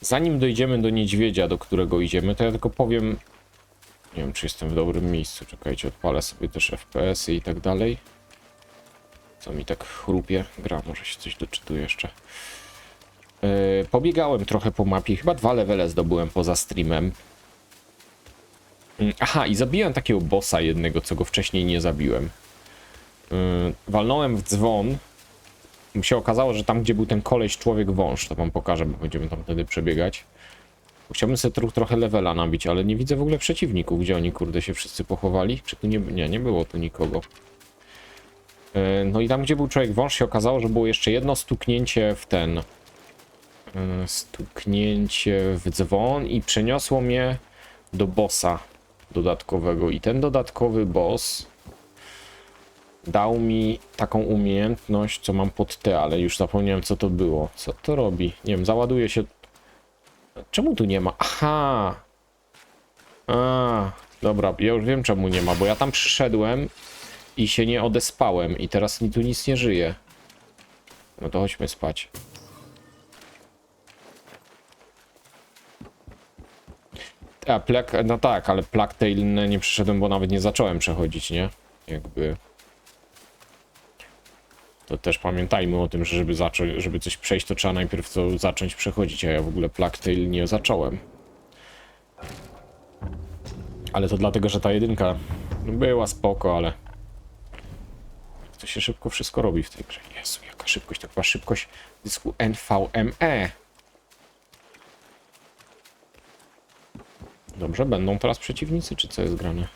Zanim dojdziemy do niedźwiedzia, do którego idziemy, to ja tylko powiem... Nie wiem, czy jestem w dobrym miejscu. Czekajcie, odpalę sobie też FPS-y i tak dalej. Co mi tak chrupie? Gra, może się coś doczytuje jeszcze. Yy, pobiegałem trochę po mapie. Chyba dwa levele zdobyłem poza streamem. Mm, Aha, i zabiłem takiego bossa jednego, co go wcześniej nie zabiłem. Yy, walnąłem w dzwon. Się okazało, że tam, gdzie był ten koleś człowiek wąż, to wam pokażę, bo będziemy tam wtedy przebiegać. Chciałbym sobie tro trochę levela nabić, ale nie widzę w ogóle przeciwników. Gdzie oni, kurde, się wszyscy pochowali? Czy tu nie... Nie, nie było tu nikogo. Yy, No i tam, gdzie był człowiek wąż, się okazało, że było jeszcze jedno stuknięcie w ten... yy, Stuknięcie w dzwon i przeniosło mnie do bossa dodatkowego. I ten dodatkowy boss dał mi taką umiejętność, co mam pod T, ale już zapomniałem co to było. Co to robi? Nie wiem, załaduje się... Czemu tu nie ma? Aha! A, dobra, ja już wiem czemu nie ma, bo ja tam przyszedłem i się nie odespałem i teraz mi tu nic nie żyje. No to chodźmy spać. A, plak, no tak, ale Plague Tale nie przyszedłem, bo nawet nie zacząłem przechodzić, nie? Jakby... To też pamiętajmy o tym, że żeby, zacząć, żeby coś przejść, to trzeba najpierw to zacząć przechodzić, a ja w ogóle Plague Tale nie zacząłem. Ale to dlatego, że ta jedynka była spoko, ale... To się szybko wszystko robi w tej grze. Jezu, jaka szybkość, chyba szybkość dysku NVMe. Dobrze, będą teraz przeciwnicy, czy co jest grane?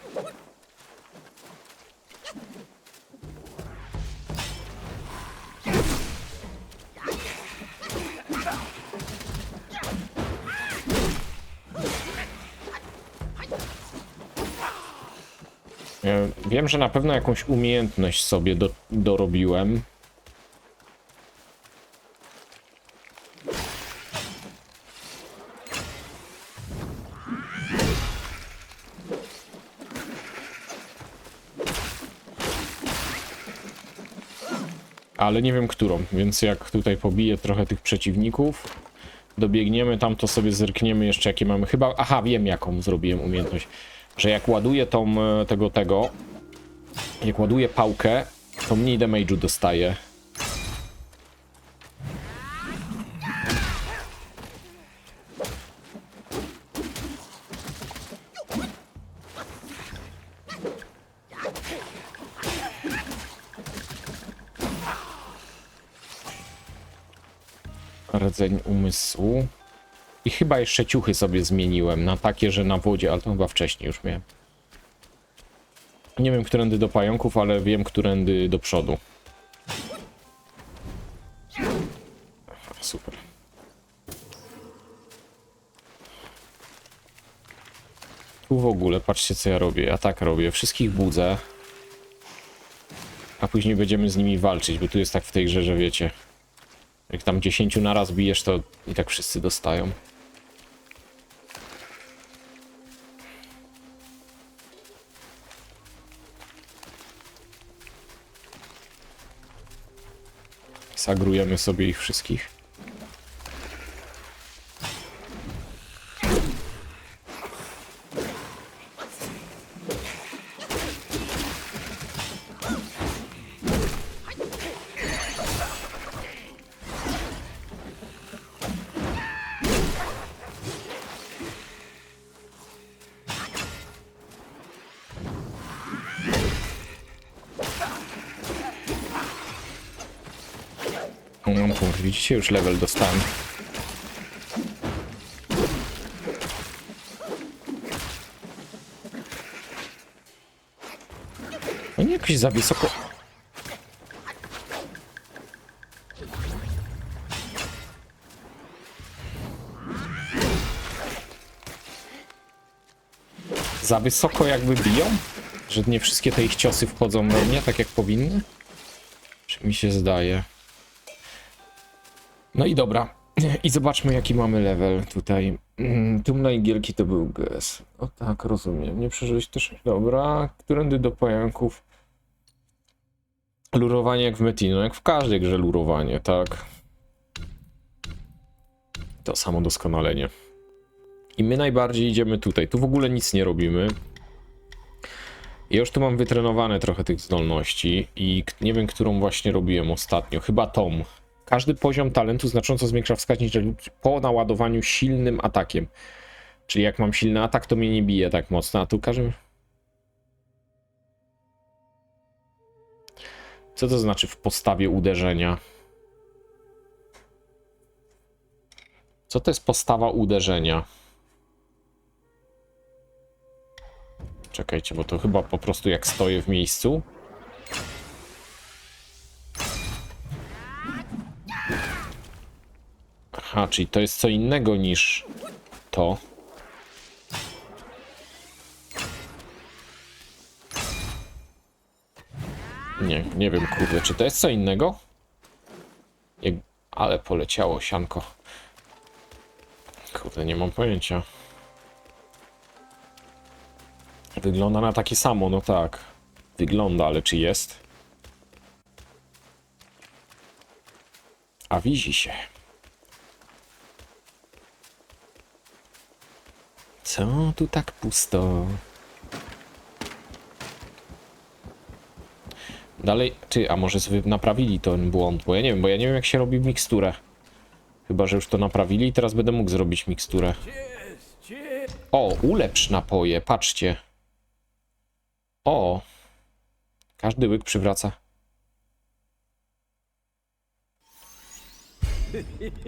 Wiem, że na pewno jakąś umiejętność sobie do, dorobiłem. Ale nie wiem którą, więc jak tutaj pobiję trochę tych przeciwników, dobiegniemy tam, to sobie zerkniemy jeszcze jakie mamy. Chyba, aha, wiem jaką zrobiłem umiejętność. Że jak ładuję tą, e, tego, tego, jak ładuję pałkę, to mniej damage'u dostaję. Rdzeń umysłu. I chyba jeszcze ciuchy sobie zmieniłem na takie, że na wodzie, ale to chyba wcześniej już miałem. Nie wiem, którędy do pająków, ale wiem, którędy do przodu. Super. Tu w ogóle, patrzcie co ja robię. Ja tak robię. Wszystkich budzę. A później będziemy z nimi walczyć, bo tu jest tak w tej grze, że wiecie. Jak tam 10 naraz bijesz, to i tak wszyscy dostają. Zagrujemy sobie ich wszystkich. Widzicie, już level dostałem. Nie jakoś za wysoko. Za wysoko jakby biją? Że nie wszystkie te ich ciosy wchodzą we mnie tak jak powinny? Czy mi się zdaje? No i dobra. I zobaczmy jaki mamy level tutaj. Mm, Tumna Igielki to był GS. O tak, rozumiem. Nie przeżyłeś też. Dobra. Którędy do pająków? Lurowanie jak w Metino, jak w każdej grze lurowanie, tak. To samo doskonalenie. I my najbardziej idziemy tutaj. Tu w ogóle nic nie robimy. Ja już tu mam wytrenowane trochę tych zdolności i nie wiem, którą właśnie robiłem ostatnio. Chyba tom. Każdy poziom talentu znacząco zwiększa wskaźnik po naładowaniu silnym atakiem. Czyli jak mam silny atak, to mnie nie bije tak mocno, a tu każdy... Co to znaczy w postawie uderzenia? Co to jest postawa uderzenia? Czekajcie, bo to chyba po prostu jak stoję w miejscu. Aha, czyli to jest co innego niż to. Nie, nie wiem, kurde, czy to jest co innego? Jak... Ale poleciało sianko. Kurde, nie mam pojęcia. Wygląda na takie samo, no tak. Wygląda, ale czy jest? A widzi się. Co tu tak pusto? Dalej, ty, a może sobie naprawili ten błąd, bo ja nie wiem, bo ja nie wiem jak się robi miksturę. Chyba, że już to naprawili i teraz będę mógł zrobić miksturę. O, ulepsz napoje, patrzcie. O. Każdy łyk przywraca.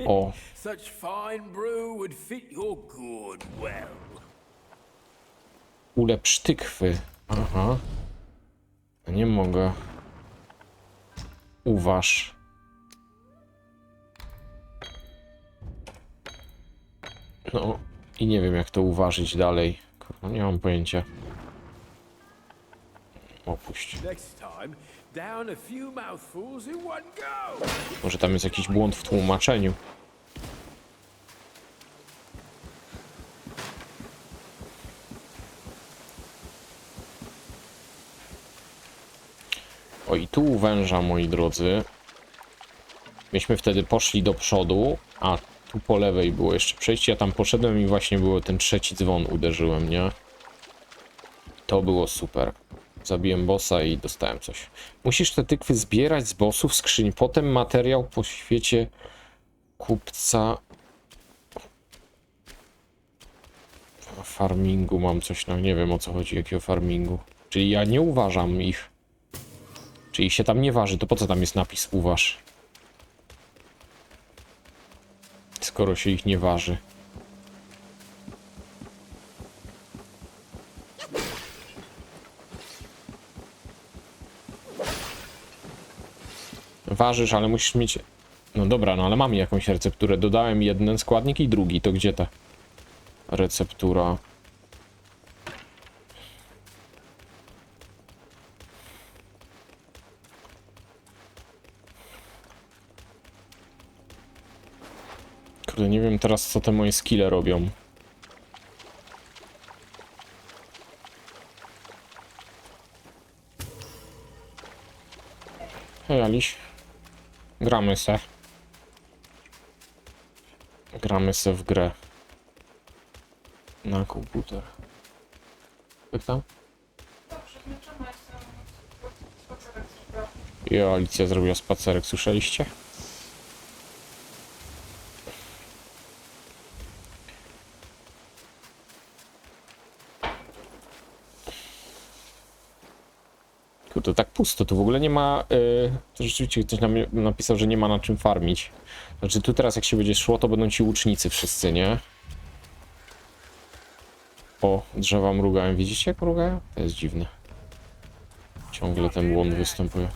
O, Such fine brew would fit your good well. ulepsz tykwy. Aha. Nie mogę. Uważ. No i nie wiem jak to uważać dalej. Kurwa, nie mam pojęcia. Opuść. Next time, Może tam jest jakiś błąd w tłumaczeniu. O i tu węża, moi drodzy. Myśmy wtedy poszli do przodu, a tu po lewej było jeszcze przejście. Ja tam poszedłem i właśnie było ten trzeci dzwon uderzyłem, nie? To było super. Zabiłem bossa i dostałem coś. Musisz te tykwy zbierać z bossów skrzyń. Potem materiał po świecie kupca. Farmingu mam coś, no nie wiem o co chodzi, jakiego farmingu. Czyli ja nie uważam ich. Czyli się tam nie waży, to po co tam jest napis uważ? Skoro się ich nie waży. Ważysz, ale musisz mieć... No dobra, no ale mam jakąś recepturę. Dodałem jeden składnik i drugi. To gdzie ta receptura? Kurde, nie wiem teraz co te moje skille robią. Hej Aliś. Gramy se. Gramy se w grę. Na komputer. Jak tam? I Alicja zrobiła spacerek, słyszeliście? Tak pusto, tu w ogóle nie ma... Yy, to rzeczywiście ktoś nam napisał, że nie ma na czym farmić. Znaczy tu teraz jak się będzie szło, to będą ci łucznicy wszyscy, nie? O, drzewa mrugają. Widzicie jak mrugają? To jest dziwne. Ciągle ten błąd występuje.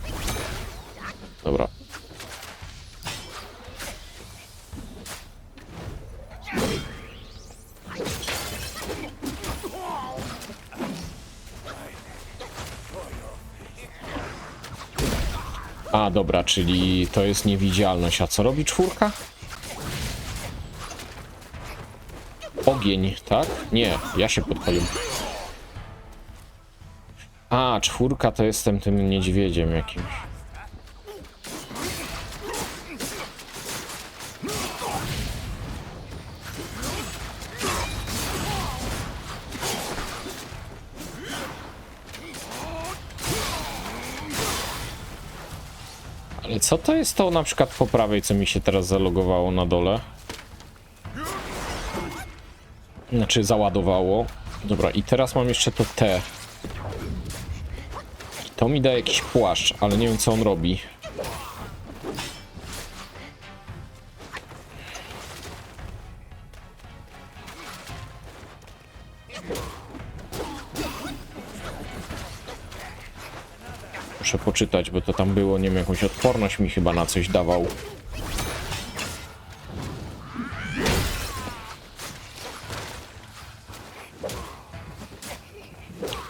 Dobra. A, dobra, czyli to jest niewidzialność. A co robi czwórka? Ogień, tak? Nie, ja się podpaliłem. A, czwórka to jestem tym niedźwiedziem jakimś. Co to jest to na przykład po prawej, co mi się teraz zalogowało na dole? Znaczy załadowało. Dobra, i teraz mam jeszcze to T. To mi da jakiś płaszcz, ale nie wiem co on robi. Muszę poczytać, bo to tam było, nie wiem, jakąś odporność mi chyba na coś dawał.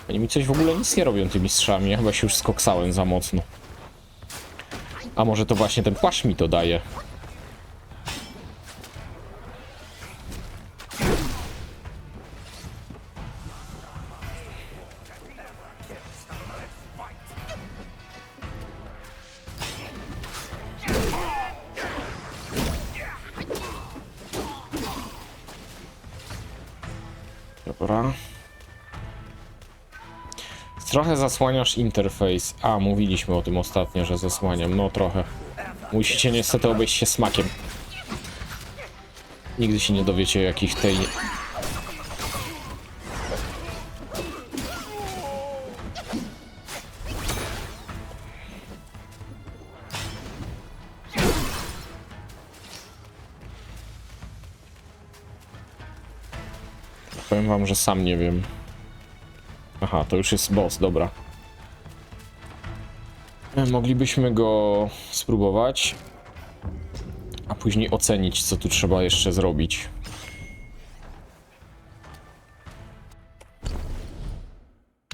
Oni mi coś w ogóle nic nie robią tymi strzałami, ja chyba się już skoksałem za mocno. A może to właśnie ten płaszcz mi to daje? Zasłaniasz interfejs. A, mówiliśmy o tym ostatnio, że zasłaniam. No trochę. Musicie niestety obejść się smakiem. Nigdy się nie dowiecie, jakich tej... Powiem wam, że sam nie wiem. Aha, to już jest boss, dobra. E, Moglibyśmy go spróbować, a później ocenić, co tu trzeba jeszcze zrobić.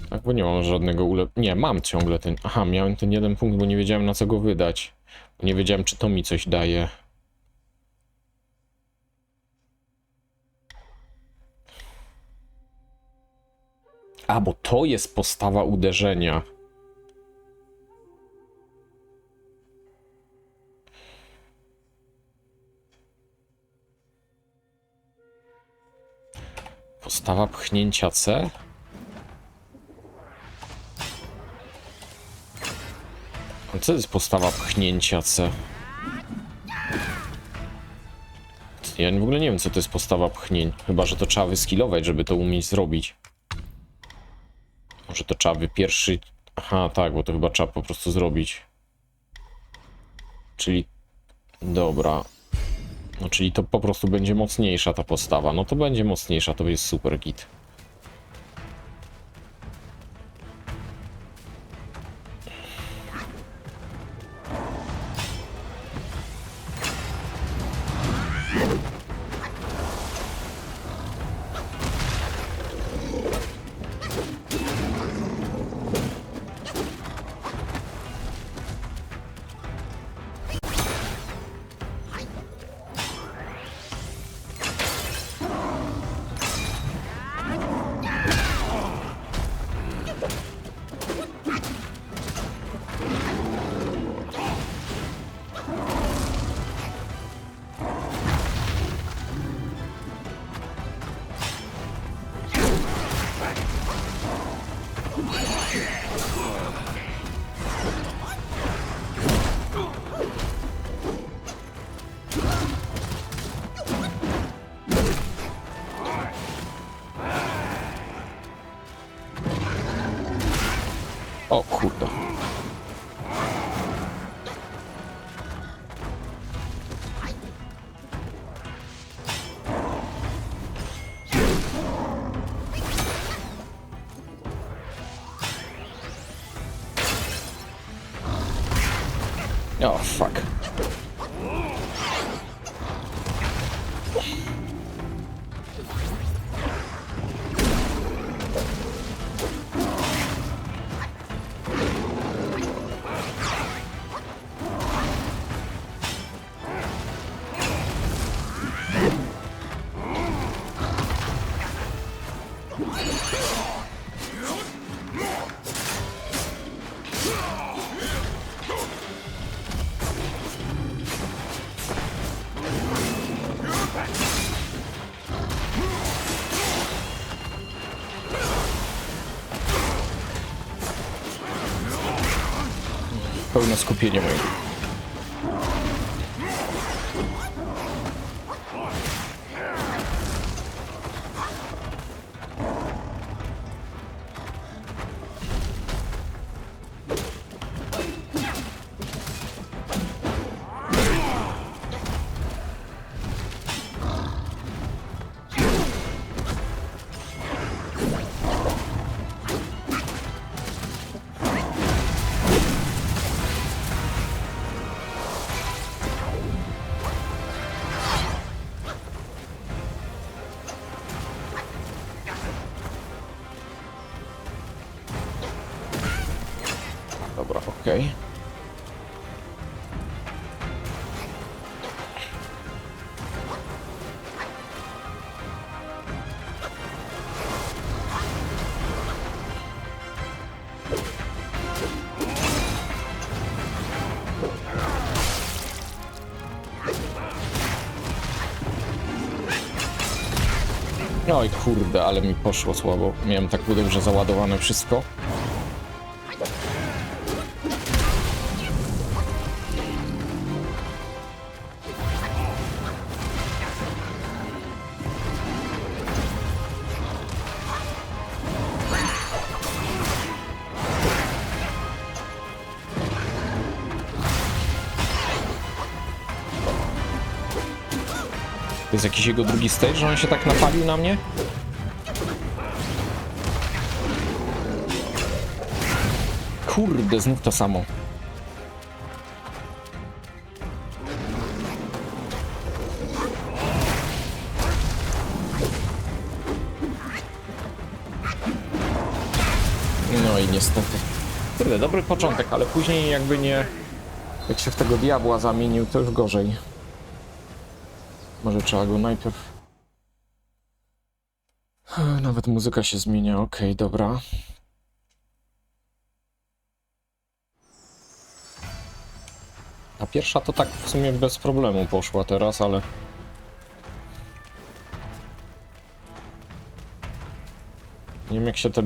Tak, bo nie mam żadnego ulep... Nie, mam ciągle ten... Aha, miałem ten jeden punkt, bo nie wiedziałem na co go wydać. Nie wiedziałem, czy to mi coś daje. A, bo to jest postawa uderzenia. Postawa pchnięcia C? A co jest postawa pchnięcia C? Ja w ogóle nie wiem, co to jest postawa pchnięć. Chyba, że to trzeba wyskilować, żeby to umieć zrobić. Może to trzeba by pierwszy... Aha, tak, bo to chyba trzeba po prostu zrobić. Czyli... Dobra. No, czyli to po prostu będzie mocniejsza ta postawa. No to będzie mocniejsza, to jest super git. O, fuck. Pełne skupienie Oj kurde, ale mi poszło słabo. Miałem tak dobrze załadowane wszystko. Jego drugi stage, że on się tak napalił na mnie? Kurde, znów to samo. No i niestety. Kurde, dobry początek, ale później jakby nie... Jak się w tego diabła zamienił, to już gorzej. Może trzeba go najpierw... Nawet muzyka się zmienia, okej, dobra. A pierwsza to tak w sumie bez problemu poszła teraz, ale... Nie wiem jak się te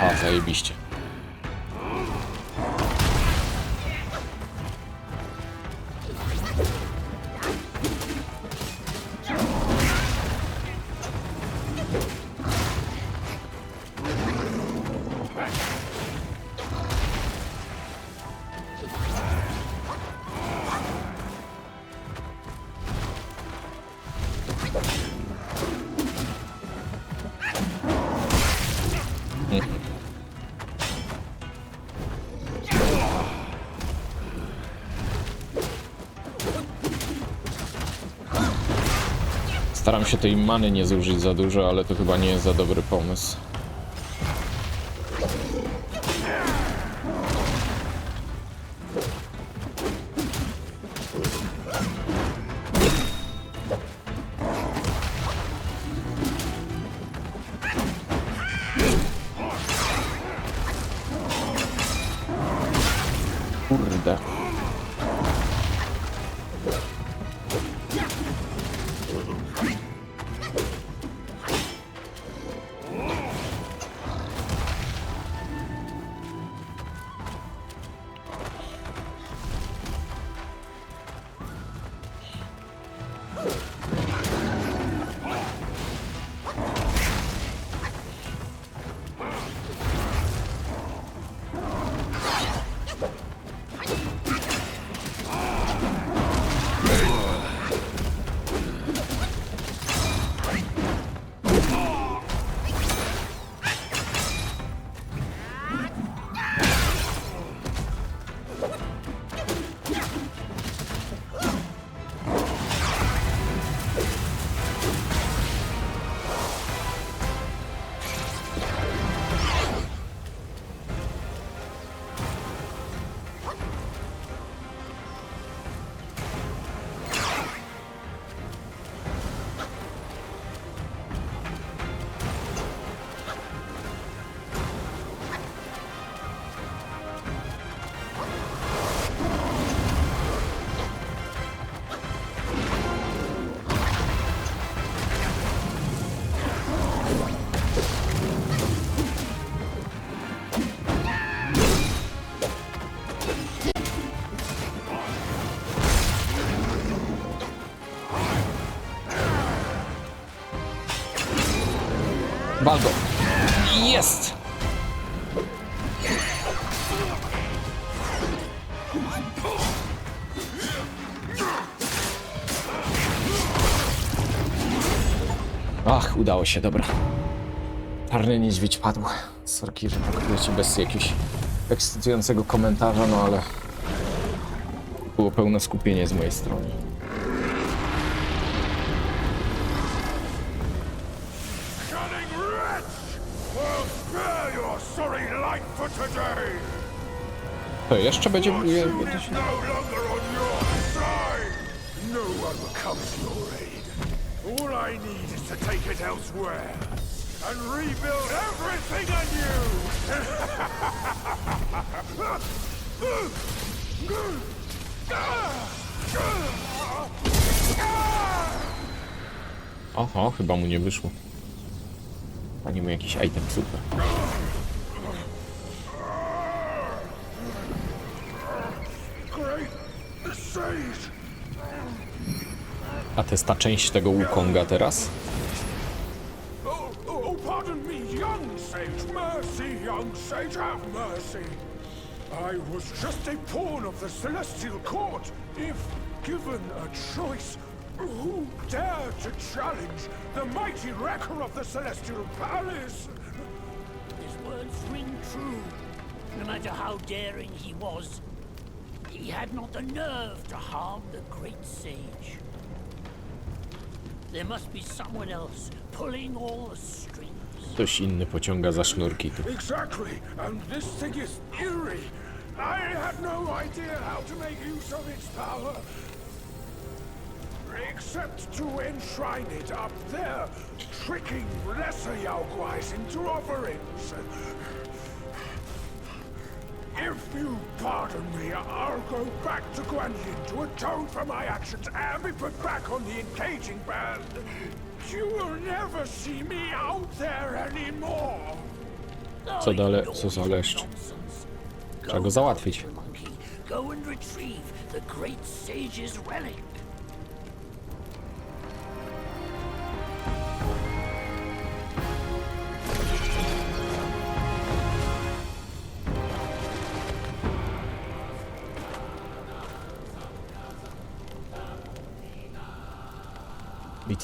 Aha, zajebiście. Staram się tej many nie zużyć za dużo, ale to chyba nie jest za dobry pomysł. Udało się, dobra. Czarny niedźwiedź padł. Sorki, że wiecie, bez jakiegoś ekscytującego komentarza, no ale było pełne skupienie z mojej strony. To jeszcze będzie... No All I need is to take it elsewhere and rebuild everything anew! Oho, chyba mu nie wyszło. Pani mu jakiś item, super. Great sage! A to jest ta część tego Wukonga teraz? Oh, oh, pardon me, young sage. Mercy, young sage, have mercy. I was just a pawn of the celestial court. If given a choice, who dare to challenge the mighty wrecker of the celestial palace? His words ring true. No matter how daring he was, he had not the nerve to harm the great sage. Ktoś inny pociąga za sznurki tu. Exactly, and this thing is eerie. I had no idea how to make use of its power. Except to enshrine it up there, tricking lesser Yaoguais into offerings. If you pardon me, I'll go back to Guan Yin to atone for my actions and be put back on the engaging band. You will never see me out there anymore. Co dalej? Co za leszcz? Trzeba go załatwić. Go and retrieve the great sage's relic.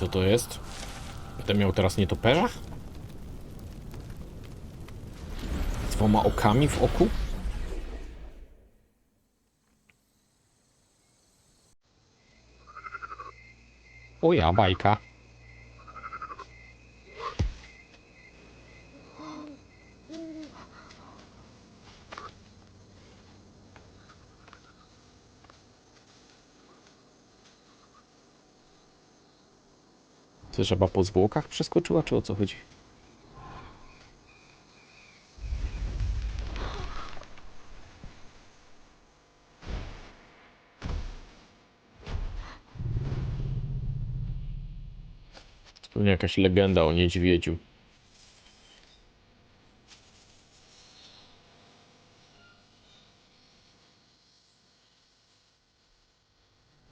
Co to jest? Będę miał teraz nietoperza? Z dwoma okami w oku? O ja, bajka. Żaba po zwłokach przeskoczyła, czy o co chodzi? Pewnie jakaś legenda o niedźwiedziu.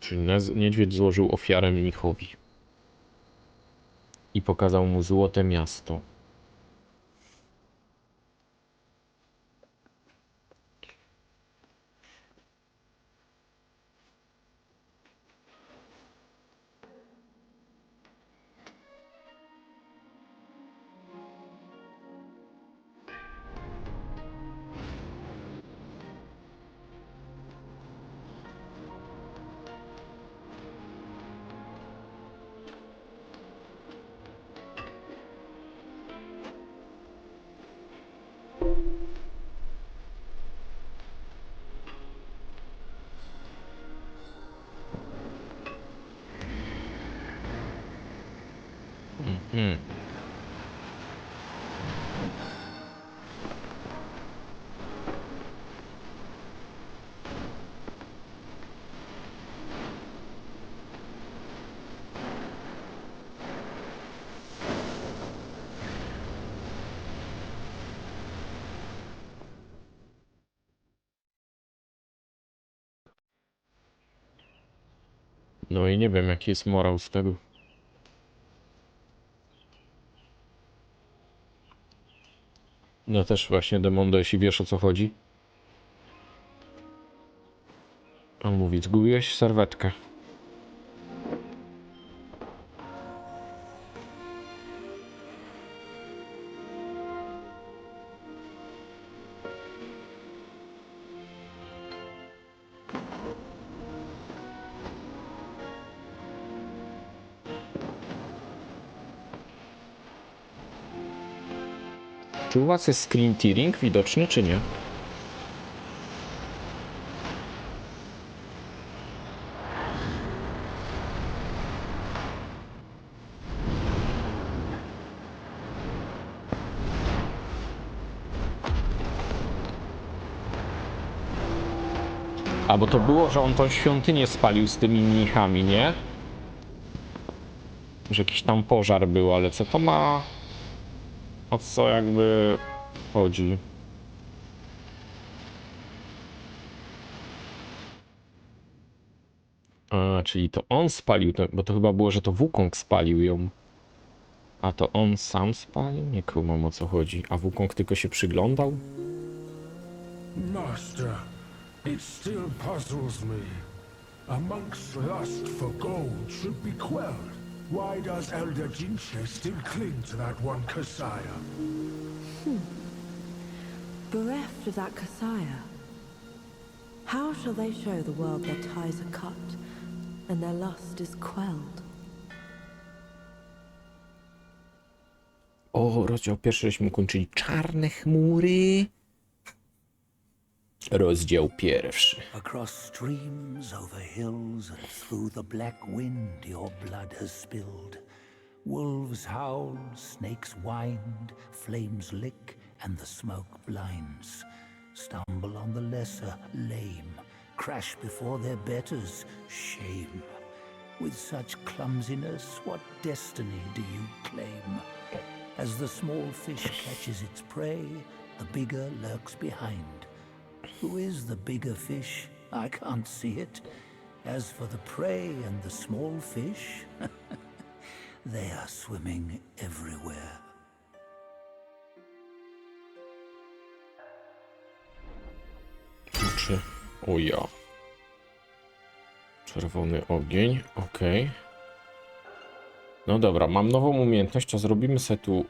Czyli niedźwiedź złożył ofiarę mnichowi i pokazał mu złote miasto. No i nie wiem, jaki jest morał z tego. No też właśnie Demondo, jeśli wiesz o co chodzi. On mówi, zgubiłeś serwetkę. Czy u was jest screen tearing widoczny, czy nie? A bo to było, że on tą świątynię spalił z tymi mnichami, nie? Że jakiś tam pożar był, ale co to ma o co jakby chodzi? A, czyli to on spalił, bo to chyba było, że to Wukong spalił ją. A to on sam spalił? Nie kumam o co chodzi. A Wukong tylko się przyglądał? Master, it still puzzles me. A monk's lust for gold should be quelled. Why does Elder Jinche still cling to that one Kasaya? Hmm. Bereft of that Kasaya, how shall they show the world their ties are cut and their lust is quelled? O, rozdział pierwszy żeśmy kończyli. Czarne chmury. Rozdział pierwszy. Across streams, over hills, and through the black wind your blood has spilled. Wolves howl, snakes wind, flames lick, and the smoke blinds. Stumble on the lesser, lame, crash before their betters, shame. With such clumsiness, what destiny do you claim? As the small fish catches its prey, the bigger lurks behind. Who is the bigger fish? I can't see it. As for the prey and the small fish, they are swimming everywhere. Czy... O ja. Czerwony ogień, okej. No dobra, mam nową umiejętność, to zrobimy sobie tu